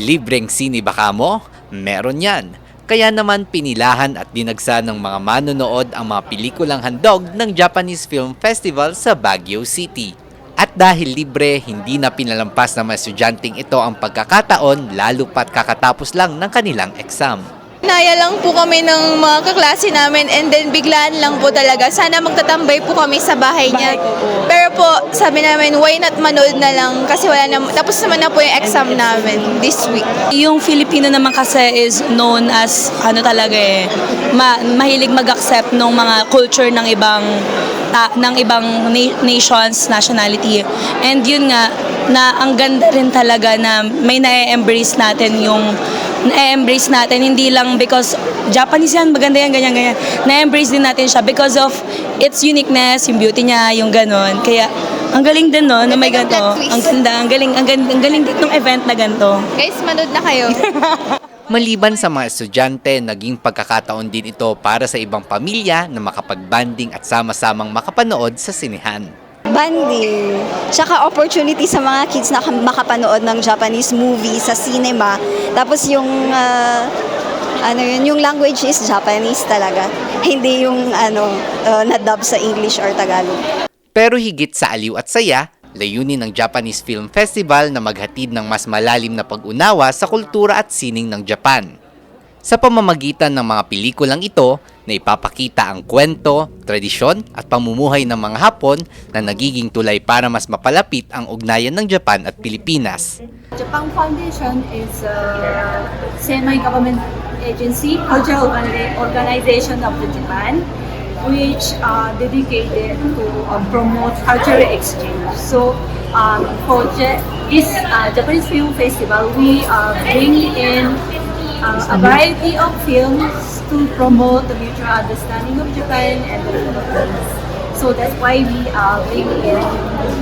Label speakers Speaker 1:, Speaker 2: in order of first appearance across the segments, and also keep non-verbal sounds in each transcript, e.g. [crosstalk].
Speaker 1: Libreng sine ba kamo? Meron yan. Kaya naman pinilahan at dinagsa ng mga manonood ang mga pelikulang handog ng Japanese Film Festival sa Baguio City. At dahil libre, hindi na pinalampas ng mga estudyanteng ito ang pagkakataon lalo pat kakatapos lang ng kanilang exam.
Speaker 2: Naya lang po kami ng mga kaklase namin and then biglaan lang po talaga. Sana magtatambay po kami sa bahay niya. Pero po, sabi namin, why not manood na lang kasi wala na, tapos naman na po yung exam namin this week.
Speaker 3: Yung Filipino naman kasi is known as ano talaga eh, ma- mahilig mag-accept ng mga culture ng ibang ta- ng ibang na- nations, nationality. And yun nga na ang ganda rin talaga na may na-embrace natin yung na-embrace natin hindi lang because Japanese yan, maganda yan, ganyan, ganyan. Na-embrace din natin siya because of its uniqueness, yung beauty niya, yung ganon. Kaya, ang galing din no, na may ganito. Ang ganda, ang galing, ang galing, ang galing din ng event na ganito.
Speaker 2: Guys, manood na kayo. [laughs]
Speaker 1: Maliban sa mga estudyante, naging pagkakataon din ito para sa ibang pamilya na makapagbanding at sama-samang makapanood sa sinehan.
Speaker 4: banding, tsaka opportunity sa mga kids na makapanood ng Japanese movie sa cinema. Tapos yung ah, ano yun, yung language is Japanese talaga. Hindi yung ano uh, na-dub sa English or Tagalog.
Speaker 1: Pero higit sa aliw at saya, layunin ng Japanese Film Festival na maghatid ng mas malalim na pag-unawa sa kultura at sining ng Japan. Sa pamamagitan ng mga pelikulang ito, na ipapakita ang kwento, tradisyon at pamumuhay ng mga Hapon na nagiging tulay para mas mapalapit ang ugnayan ng Japan at Pilipinas.
Speaker 5: Japan Foundation is a semi-government agency, cultural organi- organization of the Japan, which are dedicated to uh, promote cultural exchange. So, um, for this uh, Japanese Film Festival, we are bringing in uh, a variety of films to promote the mutual understanding of Japan and the Philippines. So that's why we are bringing in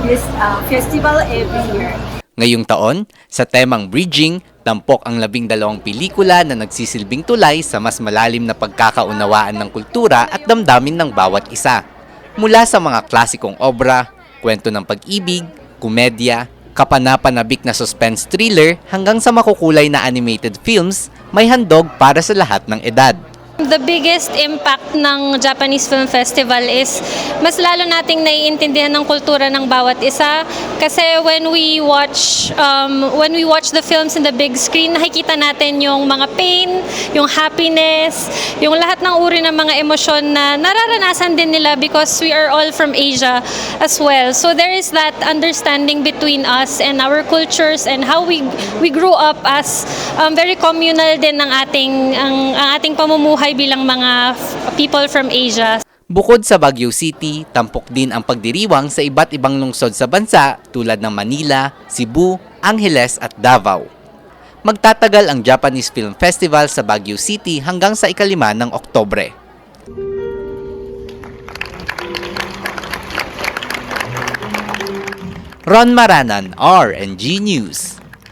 Speaker 5: this uh, festival every year.
Speaker 1: Ngayong taon, sa temang Bridging, tampok ang labing dalawang pelikula na nagsisilbing tulay sa mas malalim na pagkakaunawaan ng kultura at damdamin ng bawat isa. Mula sa mga klasikong obra, kwento ng pag-ibig, komedya, kapanapanabik na suspense thriller hanggang sa makukulay na animated films, may handog para sa lahat ng edad.
Speaker 6: The biggest impact ng Japanese Film Festival is mas lalo nating naiintindihan ng kultura ng bawat isa kasi when we watch um, when we watch the films in the big screen nakikita natin yung mga pain, yung happiness, yung lahat ng uri ng mga emosyon na nararanasan din nila because we are all from Asia as well. So there is that understanding between us and our cultures and how we we grew up as um, very communal din ng ating ang, ang ating pamumuhay bilang mga people from Asia.
Speaker 1: Bukod sa Baguio City, tampok din ang pagdiriwang sa iba't ibang lungsod sa bansa tulad ng Manila, Cebu, Angeles at Davao. Magtatagal ang Japanese Film Festival sa Baguio City hanggang sa ikalima ng Oktobre. Ron Maranan, RNG News.